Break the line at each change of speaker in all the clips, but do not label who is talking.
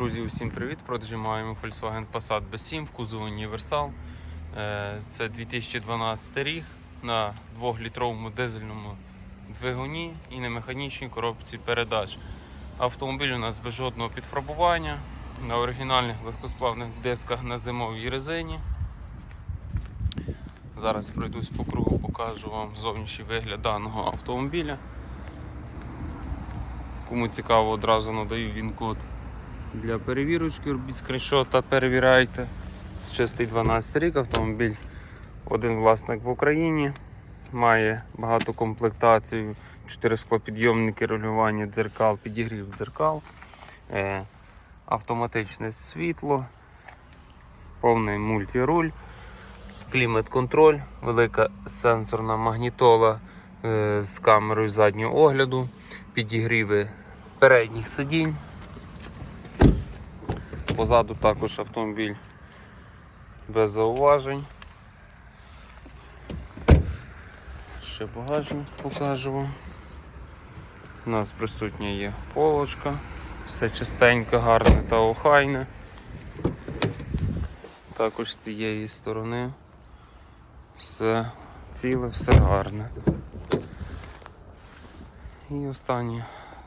Друзі, усім привіт! Продажі маємо Volkswagen Passat B7 в кузові універсал. Це 2012 рік на 2-літровому дизельному двигуні і на механічній коробці передач. Автомобіль у нас без жодного підфарбування на оригінальних легкосплавних дисках на зимовій резині. Зараз пройдусь по кругу, покажу вам зовнішній вигляд даного автомобіля. Кому цікаво, одразу надаю він код для перевірочки, робіть скріншот та перевіряйте. Чистий 12 рік автомобіль, один власник в Україні, має багато комплектацій, 4 склопідйомники, регулювання дзеркал, підігрів дзеркал, е, автоматичне світло, повний мультируль, клімат-контроль, велика сенсорна магнітола е, з камерою заднього огляду, підігріви передніх сидінь. Позаду також автомобіль без зауважень. Ще багажник покажу вам. У нас присутня є полочка, все чистенько, гарне та охайне. Також з цієї сторони все ціле, все гарне. І остання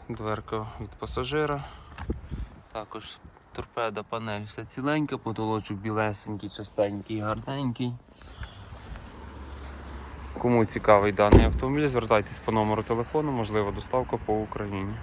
дверка від пасажира. Також торпеда, панель все ціленька, потолочок білесенький, чистенький, гарненький. Кому цікавий даний автомобіль, звертайтесь по номеру телефону, можлива доставка по Україні.